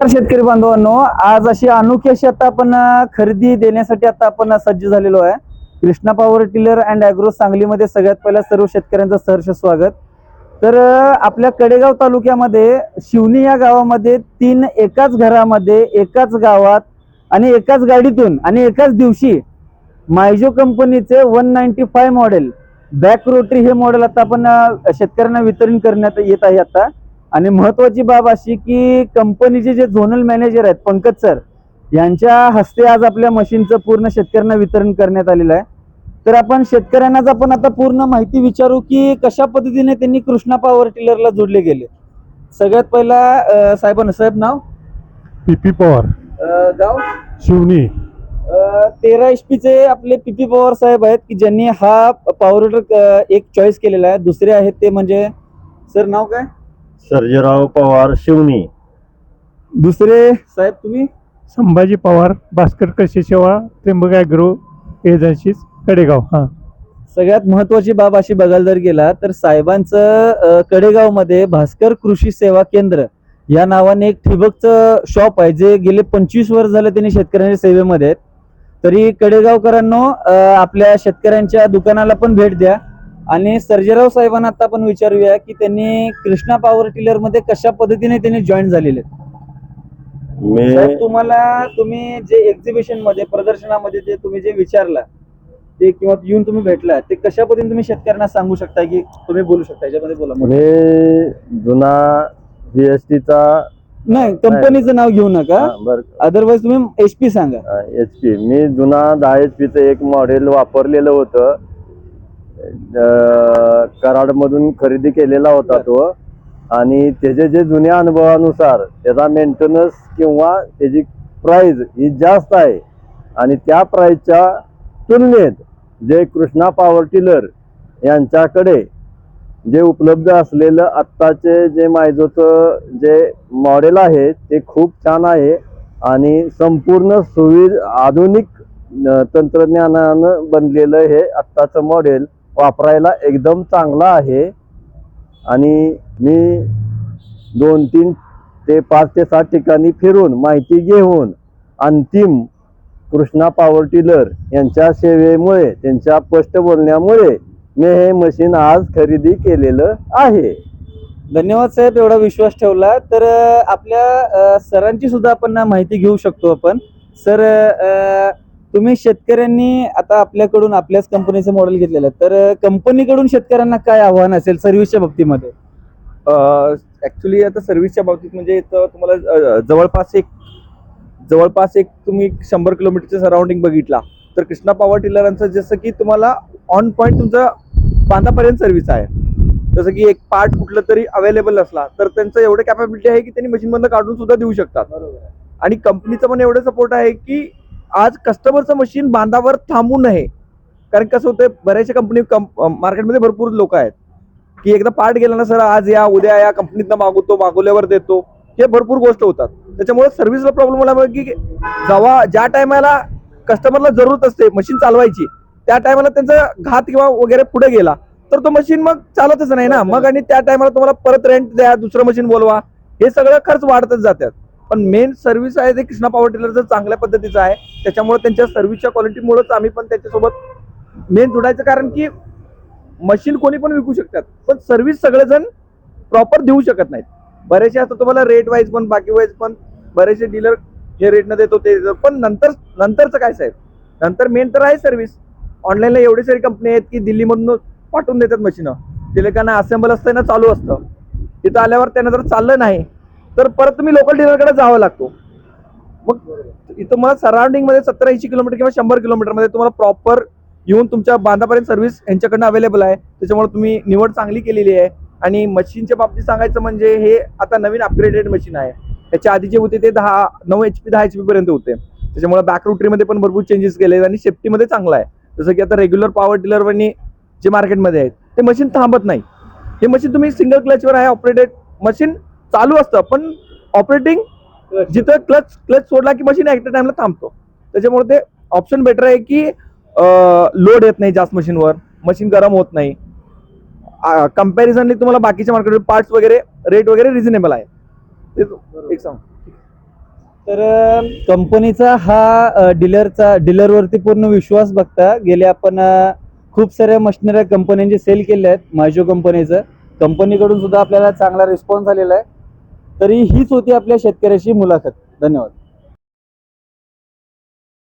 शेतकरी बांधवांनो आज अशी अनोखी अशी आता आपण खरेदी देण्यासाठी आता आपण सज्ज झालेलो आहे. Krishna power tiller and agro सांगलीमध्ये सगळ्यात पहिला सर्व शेतकऱ्यांचं सहर्ष स्वागत. तर आपल्या कडेगाव तालुक्यामध्ये शिवनी या गावामध्ये तीन एकाच घरामध्ये एकाच गावात आणि एकाच गाडीतून आणि एकाच दिवशी मायजो कंपनीचे one ninety five model back rotary हे मॉडेल आता आपण शेतकऱ्यांना वितरण करण्यात येत आहे आता. आणि महत्वाची बाब अशी की कंपनीचे जे झोनल मॅनेजर आहेत पंकज सर यांच्या हस्ते आज आपल्या मशीनचं पूर्ण शेतकऱ्यांना वितरण करण्यात आलेलं आहे. तर आपण शेतकऱ्यांनाच आपण आता पूर्ण माहिती विचारू की कशा पद्धतीने त्यांनी कृष्णा पॉवर टिलरला जोडले गेले? सगळ्यात पहिला साहेबांना साहेब नाव? पीपी पवार. गाव? शिवनी. तेरा एच चे आपले पीपी पवार साहेब आहेत की ज्यांनी हा पॉवर एक चॉईस केलेला आहे. दुसरे आहेत ते म्हणजे सर नाव काय? सर्जेराव पवार शिवनी. दुसरे साहेब तुम्ही? संभाजी पवार भास्कर कृषी सेवा त्र्यंबक ॲग्रो एजन्सीज कडेगाव. हां. सगळ्यात महत्वाची बाब अशी बघायला जर गेला तर साहेबांचं कडेगावमध्ये भास्कर कृषी सेवा केंद्र या नावाने एक ठिबकचं शॉप आहे जे गेले पंचवीस वर्ष झाले त्यांनी शेतकऱ्यांच्या सेवेमध्ये आहेत. तरी कडेगावकरांनो आपल्या शेतकऱ्यांच्या दुकानाला पण भेट द्या. आणि सर्जेराव साहेबांना आता आपण विचारूया की त्यांनी कृष्णा पॉवर टिलरमध्ये कशा पद्धतीने त्यांनी जॉईन झालेले. मी तुम्हाला तुम्ही जे एक्झिबिशनमध्ये प्रदर्शनामध्ये जे तुम्ही जे विचारला ते किंवा येऊन तुम्ही भेटला ते कशा पद्धतीने तुम्ही शेतकऱ्यांना सांगू शकता की तुम्ही बोलू शकता? याच्यामध्ये बोला मी जुना बीएसटीचा नाही कंपनीचं नाव घेऊ नका. बर. अदरवाईज तुम्ही एच पी सांगा. एच पी मी जुना दहा एच पीचं एक मॉडेल वापरलेलं होतं. कराड मधून खरेदी केलेला होता तो. आणि त्याचे जे जुन्या अनुभवानुसार त्याचा मेंटेनन्स किंवा त्याची प्राईज ही जास्त आहे. आणि त्या प्राईजच्या तुलनेत जे कृष्णा पॉवर टिलर यांच्याकडे जे उपलब्ध असलेलं आत्ताचे जे मायजोचं जे मॉडेल आहे ते खूप छान आहे. आणि संपूर्ण सुविध आधुनिक तंत्रज्ञानानं बनलेलं हे आत्ताचं मॉडेल वापरायला एकदम चांगला आहे. आणि मी दोन तीन ते पाच ते सात ठिकाणी फिरून माहिती घेऊन अंतिम कृष्णा पॉवर टिलर यांच्या सेवेमुळे त्यांच्या स्पष्ट बोलण्यामुळे मी हे मशीन आज खरेदी केलेलं आहे. धन्यवाद साहेब एवढा विश्वास ठेवला तर आपल्या सरांची सुद्धा आपण माहिती घेऊ शकतो आपण. सर तुम्ही शेतकऱ्यांनी आता आपल्याकडून आपल्याच कंपनीचं मॉडेल घेतलेलं. आहे तर कंपनीकडून शेतकऱ्यांना काय आव्हान असेल सर्व्हिसच्या बाबतीमध्ये? ऍक्च्युली आता सर्व्हिसच्या बाबतीत म्हणजे इथं तुम्हाला जवळपास एक जवळपास एक तुम्ही शंभर किलोमीटरचं सराउंडिंग बघितला. तर कृष्णा पॉवर टिलरांचं जसं की तुम्हाला ऑन पॉईंट तुमचं बांधापर्यंत सर्व्हिस आहे. जसं की एक पार्ट कुठलं तरी अवेलेबल असला तर त्यांचं एवढं कॅपॅबिलिटी आहे की त्यांनी मशीन मधनं काढून सुद्धा देऊ शकतात. आणि कंपनीचं पण एवढं सपोर्ट आहे की आज कस्टमरचं मशीन बांधावर थांबू नये. कारण कसं होतं बऱ्याचशा कंपनी मार्केटमध्ये भरपूर लोक आहेत. की एकदा पार्ट गेला ना सर आज या उद्या या कंपनीतनं मागवतो मागवल्यावर देतो. हे भरपूर गोष्ट होतात. त्याच्यामुळे सर्व्हिसला प्रॉब्लेम आला की जेव्हा ज्या टायमाला कस्टमरला जरूरत असते मशीन चालवायची त्या टायमाला त्यांचा घात किंवा वगैरे पुढे गेला तर तो मशीन मग चालतच नाही ना. मग आणि त्या टायमाला तुम्हाला परत रेंट द्या दुसरं मशीन बोलवा. हे सगळं खर्च वाढतच जातात. पण मेन सर्व्हिस आहे ते कृष्णा पॉवर टिलरचं चांगल्या पद्धतीचं आहे. त्याच्यामुळे त्यांच्या सर्व्हिसच्या क्वालिटीमुळेच आम्ही पण त्याच्यासोबत मेन जोडायचं कारण की मशीन कोणी पण विकू शकतात. पण सर्व्हिस सगळेजण प्रॉपर देऊ शकत नाहीत. बरेचसे असतात तुम्हाला रेट वाईज पण बाकी वाईज पण बरेचसे डीलर हे रेटनं देतो ते पण नंतर नंतरचं काय साहेब? नंतर मेन तर आहे सर्व्हिस ऑनलाईनला एवढी सारी कंपनी आहेत की दिल्लीमधून पाठवून देतात मशीनं ते लोकांना असेंबल असतं ना चालू असतं. तिथं आल्यावर त्यांना जर चाललं नाही तर परत तुम्ही लोकल डिलरकडे जावं लागतो. मग इथं मला सराउंडिंगमध्ये सत्तर ऐंशी किलोमीटर किंवा शंभर किलोमीटरमध्ये तुम्हाला प्रॉपर येऊन तुमच्या बांधापर्यंत सर्व्हिस यांच्याकडनं अवेलेबल आहे. त्याच्यामुळे तुम्ही निवड चांगली केलेली आहे. आणि मशीनच्या बाबतीत सांगायचं म्हणजे हे आता नवीन अपग्रेडेड मशीन आहे. त्याच्या आधी जे होते ते दहा नऊ एच पी दहा एच पी पर्यंत होते. त्याच्यामुळे बॅकमध्ये पण भरपूर चेंजेस केले आणि सेफ्टीमध्ये चांगला आहे. जसं की आता रेग्युलर पॉवर टिलरवरनी जे मार्केटमध्ये आहेत ते मशीन थांबत नाही. हे मशीन तुम्ही सिंगल क्लचवर आहे ऑपरेटेड मशीन चालू असतं पण ऑपरेटिंग जिथं क्लच क्लच सोडला की मशीन ऍट टाइमला थांबतो. त्याच्यामुळे ते ऑप्शन बेटर आहे की लोड येत नाही जास्त मशीनवर मशीन गरम होत नाही. कम्पॅरिझनली तुम्हाला बाकीच्या मार्केट पार्ट्स वगैरे रेट वगैरे रिझनेबल आहे. ते एक सांग. तर कंपनीचा हा डीलरचा डीलरवरती पूर्ण विश्वास बघता गेले आपण खूप साऱ्या मशिनऱ्या कंपन्यांचे सेल केले आहेत मायजो कंपनीचं कंपनीकडून सुद्धा आपल्याला चांगला रिस्पॉन्स आलेला आहे. तरी हीच होती आपल्या शेतकऱ्याशी मुलाखत. धन्यवाद.